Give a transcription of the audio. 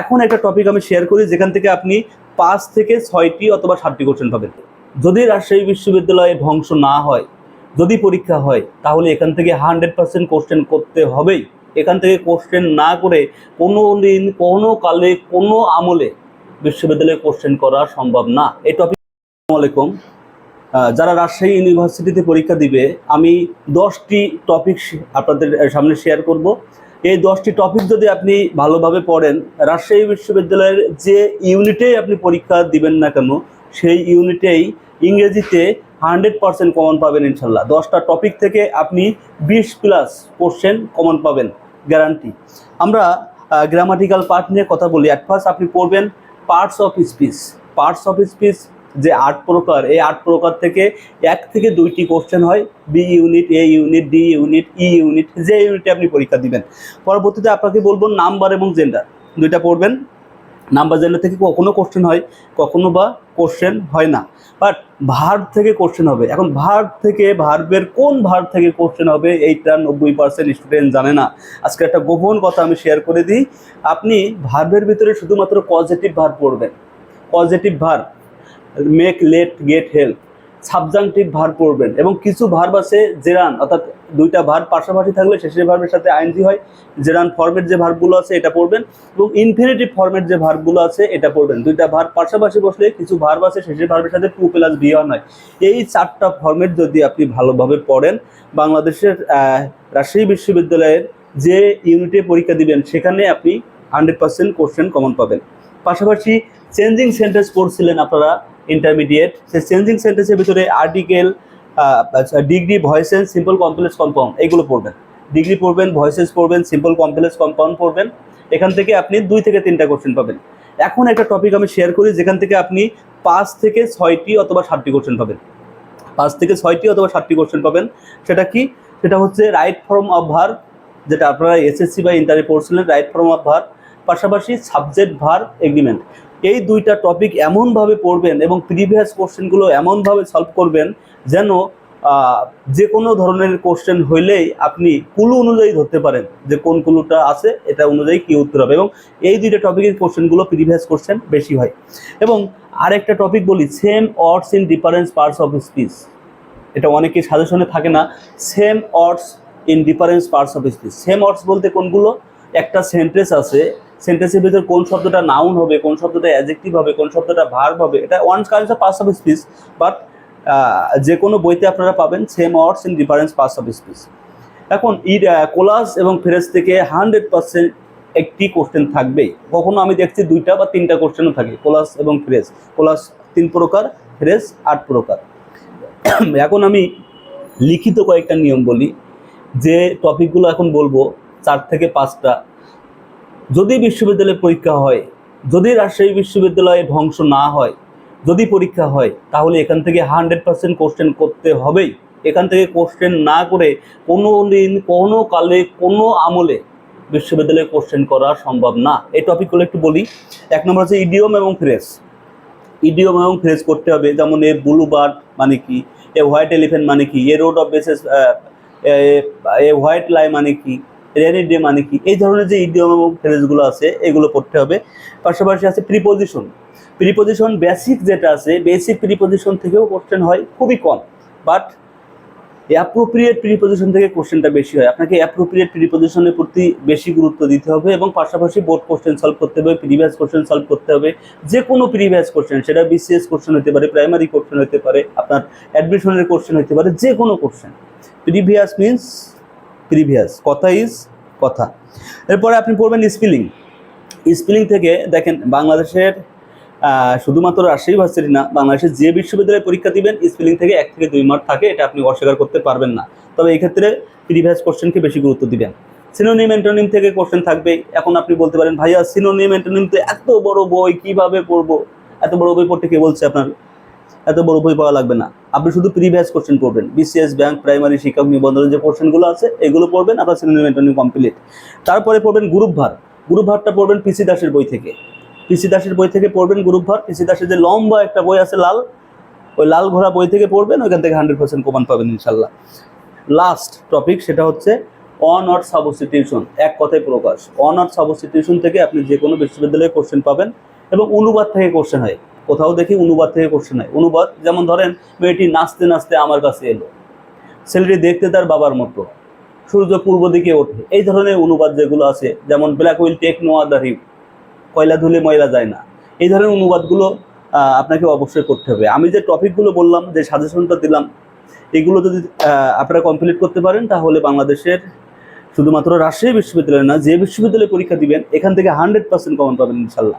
এখন একটা টপিক আমি শেয়ার করি, যেখান থেকে আপনি পাঁচ থেকে ছয়টি অথবা সাতটি কোশ্চেন পাবেন। যদি রাজশাহী বিশ্ববিদ্যালয়ে ধ্বংস না হয়, যদি পরীক্ষা হয়, তাহলে এখান থেকে হান্ড্রেড পার্সেন্ট কোশ্চেন করতে হবেই। এখান থেকে কোশ্চেন না করে কোনো দিন কোনো কালে, কোনো আমলে বিশ্ববিদ্যালয়ে কোশ্চেন করা সম্ভব না। এই টপিক আলাইকুম। যারা রাজশাহী ইউনিভার্সিটিতে পরীক্ষা দিবে, আমি দশটি টপিক আপনাদের সামনে শেয়ার করব। এই দশটি টপিক যদি আপনি ভালোভাবে পড়েন, রাজশাহী বিশ্ববিদ্যালয়ের যে ইউনিটেই আপনি পরীক্ষা দিবেন না কেন, সেই ইউনিটেই ইংরেজিতে হান্ড্রেড পার্সেন্ট কমন পাবেন ইনশাল্লাহ। দশটা টপিক থেকে আপনি বিশ প্লাস কোশ্চেন কমন পাবেন গ্যারান্টি আমরা গ্রামাটিক্যাল পার্ট নিয়ে কথা বলি। অ্যাট ফার্স্ট আপনি পড়বেন parts of speech parts of speech যে আট প্রকার, এই আট প্রকার থেকে এক থেকে দুইটি কোশ্চেন হয়। B unit A unit D unit E unit যে ইউনিটে আপনি পরীক্ষা দিবেন। পরবর্তীতে আপনাকে বলব নাম্বার এবং জেন্ডার দুইটা পড়বেন। নাম্বার জেন্ডার থেকে কখনো কোশ্চেন হয়, কখনো বা কোশ্চেন হয় না। বাট ভার্ব থেকে কোশ্চেন হবে। এখন ভার্ব থেকে ভার্বের কোন ভার্ব থেকে কোশ্চেন হবে, এইটা নব্বই পার্সেন্ট স্টুডেন্ট জানে না। আজকে একটা গোপন কথা আমি শেয়ার করে দিই। আপনি ভার্বের ভিতরে শুধুমাত্র পজিটিভ ভার্ব পড়বেন। Positive verb make let get help subjunctive ভার পড়বেন এবং কিছু ভার্ব আছে জেরান, অর্থাৎ দুইটা ভার্ব পাশাপাশি থাকলে শেষের ভার্বের সাথে আইনজি হয়। জেরান ফর্মের যে ভার্বগুলো আছে এটা পড়বেন এবং ইনফিনিটিভ ফর্মের যে ভার্বগুলো আছে এটা পড়বেন। দুইটা ভার্ব পাশাপাশি বসলে কিছু ভার্ব আছে শেষের ভার্বের সাথে টু প্লাস বি ওয়ান হয়। এই চারটা ফর্মেট যদি আপনি ভালোভাবে পড়েন, বাংলাদেশের রাজশাহী বিশ্ববিদ্যালয়ের যে ইউনিটে পরীক্ষা দিবেন, সেখানে আপনি হান্ড্রেড পার্সেন্ট কোশ্চেন কমন পাবেন। পাশাপাশি চেঞ্জিং সেন্টেন্স পড়ছিলেন আপনারা ইন্টারমিডিয়েট সেই চেঞ্জিং সেন্টেন্সের ভিতরে article degree voices simple complex compound এগুলো পড়বেন। ডিগ্রি পড়বেন ভয়েসেস পড়বেন সিম্পল কমপ্লেক্স কম্পাউন্ড পড়বেন। এখান থেকে আপনি দুই থেকে তিনটা কোশ্চেন পাবেন। এখন একটা টপিক আমি শেয়ার করি, যেখান থেকে আপনি পাঁচ থেকে ছয়টি অথবা সাতটি কোশ্চেন পাবেন। পাঁচ থেকে ছয়টি অথবা সাতটি কোশ্চেন পাবেন। সেটা কি? সেটা হচ্ছে রাইট ফর্ম অফ ভার যেটা আপনারা এসএসসি বা ইন্টারে পড়ছিলেন রাইট ফর্ম অফ ভার পাশাপাশি সাবজেক্ট ভার এগ্রিমেন্ট এই দুইটা টপিক এমনভাবে পড়বেন এবং প্রিভিয়াস কোশ্চেনগুলো এমনভাবে সলভ করবেন যেন যে কোনো ধরনের কোশ্চেন হইলেই আপনি কুলু অনুযায়ী ধরতে পারেন যে কোন কুলুটা আছে, এটা অনুযায়ী কি উত্তর হবে এবং এই দুইটা টপিকের কোশ্চেনগুলো প্রিভিয়াস কোশ্চেন বেশি হয়। এবং আরেকটা টপিক বলি same words in difference parts of speech এটা অনেকে সাজেশনে থাকে না same words in difference parts of speech same words বলতে কোনগুলো? একটা সেন্টেন্স আছে সেন্টেন্সের ভিতরে কোন শব্দটা নাউন হবে, কোন শব্দটা অ্যাজেক্টিভ হবে, কোন শব্দটা ভার্ব হবে, এটা one kinds of parts of speech but যে কোনো বইতে আপনারা পাবেন same words in difference parts of speech এখন ইড কোলাস এবং ফ্রেজ থেকে হান্ড্রেড পার্সেন্ট একটি কোশ্চেন থাকবেই। কখনো আমি দেখছি দুইটা বা তিনটা কোশ্চেনও থাকে কোলাস এবং ফ্রেজ কোলাস তিন প্রকার ফ্রেজ আট প্রকার। এখন আমি লিখিত কয়েকটা নিয়ম বলি। যে টপিকগুলো এখন বলব, চার থেকে পাঁচটা যদি বিশ্ববিদ্যালয়ে পরীক্ষা হয়, যদি রাজশাহী বিশ্ববিদ্যালয়ে ধ্বংস না হয়, যদি পরীক্ষা হয়, তাহলে এখান থেকে হান্ড্রেড পার্সেন্ট কোশ্চেন করতে হবেই। এখান থেকে কোশ্চেন না করে কোনো দিন, কোনো কালে, কোনো আমলে বিশ্ববিদ্যালয়ে কোশ্চেন করা সম্ভব না। এই টপিকগুলো একটু বলি। এক নম্বর হচ্ছে ইডিওম এবং ফ্রেস ইডিওম এবং ফ্রেজ করতে হবে, যেমন এ ব্লু বার্ড মানে কি, এ হোয়াইট এলিফেন্ট মানে কি, a road of bases a white lie মানে কি রেনি ডে মানে কি? এই ধরনের যে ইডিওম এবং ফ্রেজগুলো আছে, এগুলো পড়তে হবে। পাশাপাশি আছে প্রিপোজিশন প্রিপোজিশন বেসিক যেটা আছে বেসিক প্রিপোজিশন থেকেও কোশ্চেন হয় খুবই কম। বাট অ্যাপ্রোপ্রিয়েট প্রিপোজিশন থেকে কোশ্চেনটা বেশি হয়। আপনাকে অ্যাপ্রোপ্রিয়েট প্রিপোজিশনের প্রতি বেশি গুরুত্ব দিতে হবে এবং পাশাপাশি বোর্ড কোশ্চেন সলভ করতে হবে প্রিভিয়াস কোশ্চেন সলভ করতে হবে। যে কোনো প্রিভিয়াস কোশ্চেন সেটা বিসিএস কোশ্চেন হতে পারে প্রাইমারি কোশ্চেন হতে পারে, আপনার অ্যাডমিশনের কোশ্চেন হতে পারে যে কোনো কোশ্চেন প্রিভিয়াস মিন্স প্রিভিয়াস কথা ইজ কথা। এরপরে আপনি পড়বেন স্পেলিং স্পেলিং থেকে দেখেন বাংলাদেশের শুধুমাত্র রাজশাহী ভার্সিটি না, বাংলাদেশের যে বিশ্ববিদ্যালয়ে পরীক্ষা দিবেন স্পেলিং থেকে এক থেকে দুই মার্ক থাকে, এটা আপনি অস্বীকার করতে পারবেন না। তবে এই ক্ষেত্রে প্রিভিয়াস কোশ্চেনকে বেশি গুরুত্ব দিবেন। সিনোনিম অ্যান্টোনিম থেকে কোশ্চেন থাকবে। এখন আপনি বলতে পারেন, ভাইয়া সিনোনিম অ্যান্টোনিম তো এত বড় বই, কীভাবে পড়ব? এত বড় বই পড়তে কে বলছে আপনার? এত বড় বই পাওয়া লাগবে না। আপনি শুধু প্রিভিয়াস কোশ্চেন পড়বেন। বিসিএস ব্যাংক প্রাইমারি শিক্ষক নিবন্ধনের যে কোশ্চেনগুলো আছে, এগুলো পড়বেন, আপনার সিনোনিম অ্যান্টোনিম কমপ্লিট তারপরে পড়বেন গ্রুপ ভার গ্রুপ ভারটা পড়বেন পিসি দাসের বই থেকে। পিসি দাসের বই থেকে পড়বেন গ্রুপ ভার পিসি দাসের যে লম্বা একটা বই আছে, লাল, ওই লাল ঘোড়া বই থেকে পড়বেন, ওইখান থেকে হান্ড্রেড পার্সেন্ট কমান পাবেন ইনশাল্লাহ লাস্ট টপিক সেটা হচ্ছে অন অর সাবস্টিটিউশন এক কথায় প্রকাশ। অন অর সাবস্টিটিউশন থেকে আপনি যে কোনো বিশ্ববিদ্যালয়ে কোশ্চেন পাবেন এবং অনুবাদ থেকে কোশ্চেন হয়। কোথাও দেখি অনুবাদ থেকে কোশ্চেন হয় অনুবাদ, যেমন ধরেন, মেয়েটি নাচতে নাচতে আমার কাছে এলো। ছেলেটি দেখতে তার বাবার মতো। সূর্য পূর্ব দিকে ওঠে। এই ধরনের অনুবাদ যেগুলো আছে, যেমন black will take no other hue কয়লা ধুলে ময়লা যায় না, এই ধরনের অনুবাদগুলো আপনাকে অবশ্যই করতে হবে। আমি যে টপিকগুলো বললাম, যে সাজেশনটা দিলাম, এগুলো যদি আপনারা কমপ্লিট করতে পারেন, তাহলে বাংলাদেশের শুধুমাত্র রাজশাহী বিশ্ববিদ্যালয় না, যে বিশ্ববিদ্যালয়ে পরীক্ষা দিবেন, এখান থেকে হান্ড্রেড পার্সেন্ট কমন পাবেন ইনশাল্লাহ